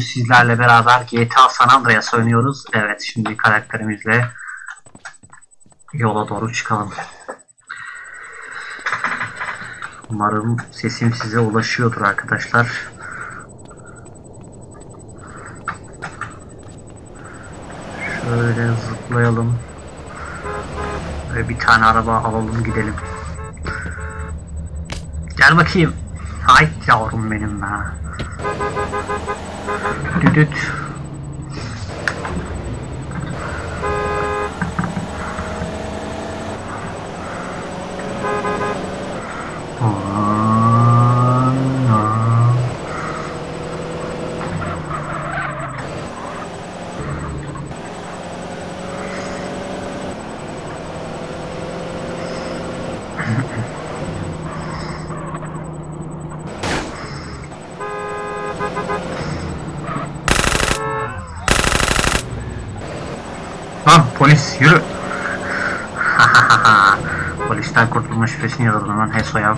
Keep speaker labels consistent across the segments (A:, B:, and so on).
A: sizlerle beraber GTA San Andreas oynuyoruz. Evet şimdi karakterimizle yola doğru çıkalım. Umarım sesim size ulaşıyordur arkadaşlar. Şöyle zıplayalım. Ve bir tane araba alalım gidelim. Gel bakayım. Hayt yavrum benim be. Düdüt. Ana. Lan polis yürü. Polisten kurtulma şifresini yazalım hemen Heso'ya.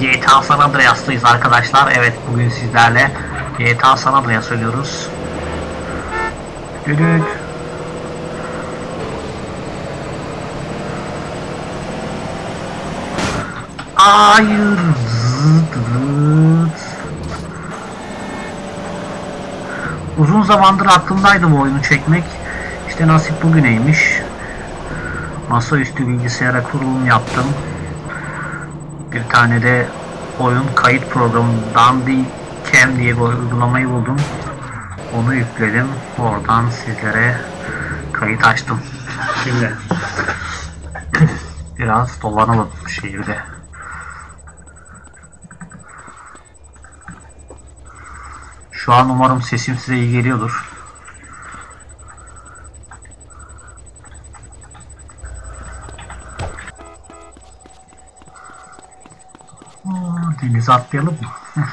A: GTA San Andreas'tayız arkadaşlar. Evet bugün sizlerle GTA San Andreas oynuyoruz. Düdüt. Hayır. Uzun zamandır aklımdaydı bu oyunu çekmek. İşte nasip bugüneymiş. Masaüstü bilgisayara kurulum yaptım. Bir tane de oyun kayıt programı Cam diye bir uygulamayı buldum. Onu yükledim. Oradan sizlere kayıt açtım. Şimdi biraz dolanalım şehirde. Şu an umarım sesim size iyi geliyordur. Denize atlayalım mı?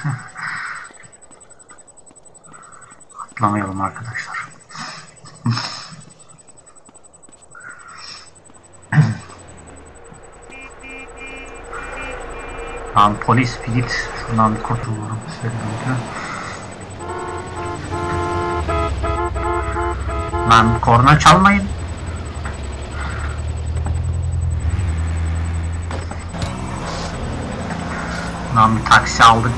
A: Atlamayalım arkadaşlar. Lan polis bir git. Şuradan bir kurtulalım. Lan korna çalmayın. Lan bir taksi aldık.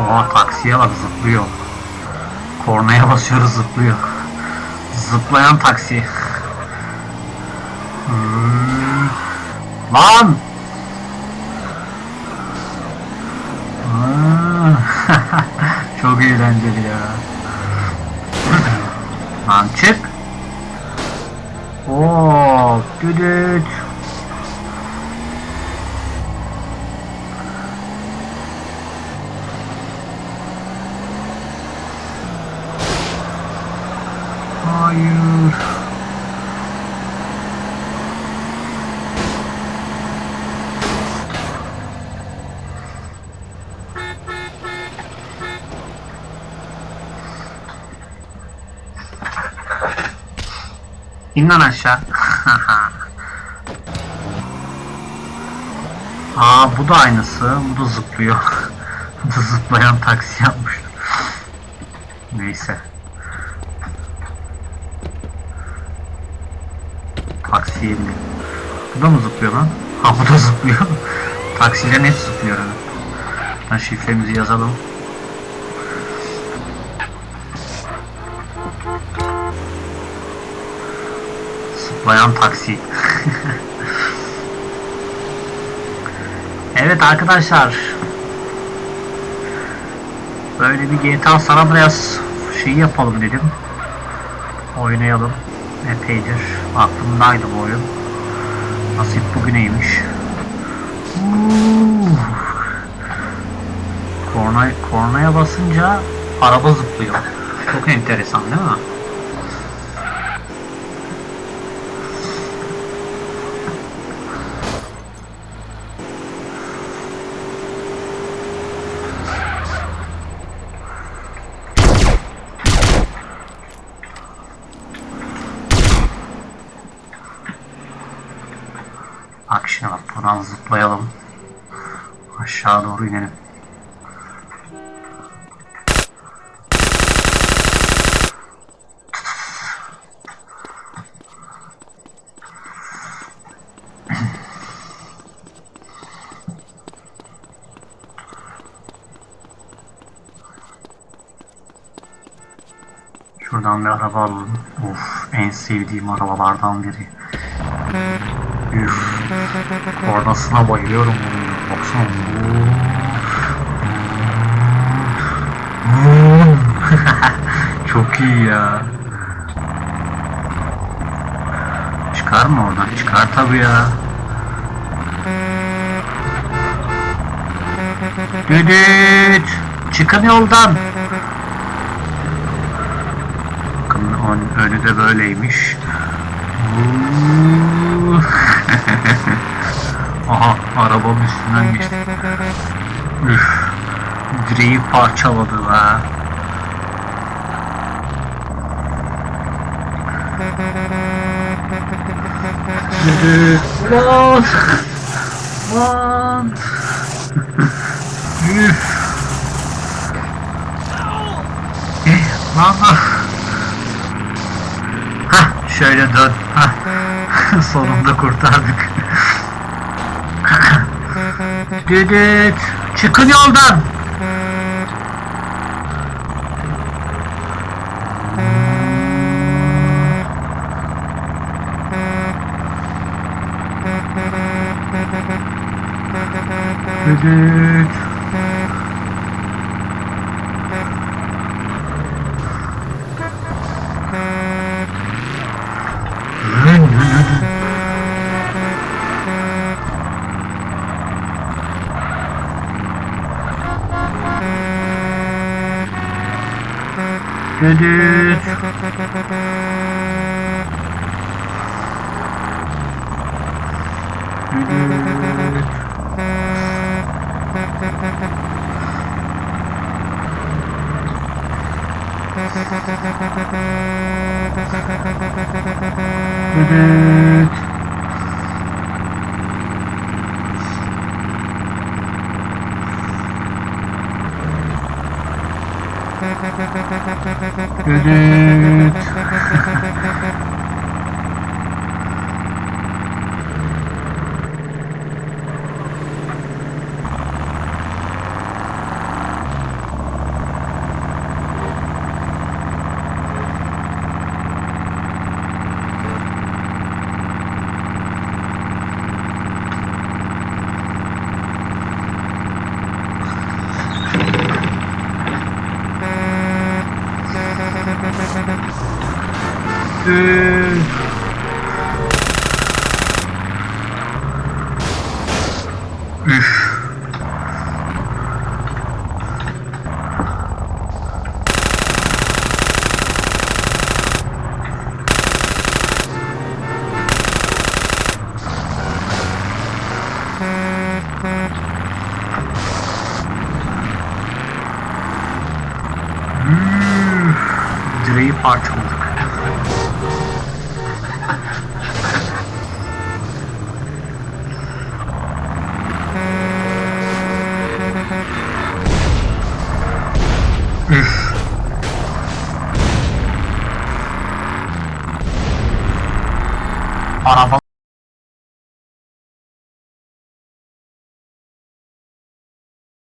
A: Oha taksiye bak zıplıyor. Kornaya basıyoruz zıplıyor. Zıplayan taksi. Hmm. Lan! Aa, Çok eğlenceli ya. Lan çık. Oo, düdüt. Hayır. İn lan aşağı. Aa bu da aynısı. Bu da zıplıyor. bu da zıplayan taksi yapmış. Neyse. Bile. Bu da mı zıplıyor lan? Ha bu da zıplıyor. Taksilerin hepsi zıplıyor. Evet. Ben şifremizi yazalım. Zıplayan taksi. evet arkadaşlar. Böyle bir GTA San Andreas şeyi yapalım dedim. Oynayalım. Epeydir. Aklımdaydı bu oyun. Nasip bugüneymiş. Uuu. Korna, kornaya basınca araba zıplıyor. Çok enteresan değil mi? Buradan zıplayalım. Aşağı doğru inelim. Şuradan bir araba alalım. Of en sevdiğim arabalardan biri. Üf. Kornasına bayılıyorum. Baksana. Çok iyi ya. Çıkar mı oradan? Çıkar tabii ya. Düdüt! Çıkın yoldan! Bakın ön- önü de böyleymiş. Uuu. Aha arabanın üstünden geçti. Üf. Direği parçaladı be. Lan! Lan! Üf! Eh, Lan! Hah, şöyle dön. Hah. Sonunda kurtardık. Düdüt! Çıkın yoldan! Düdüt! Düdüt! Düdüt! Düdüt! Düdüt! Üf! Direği parçaladı.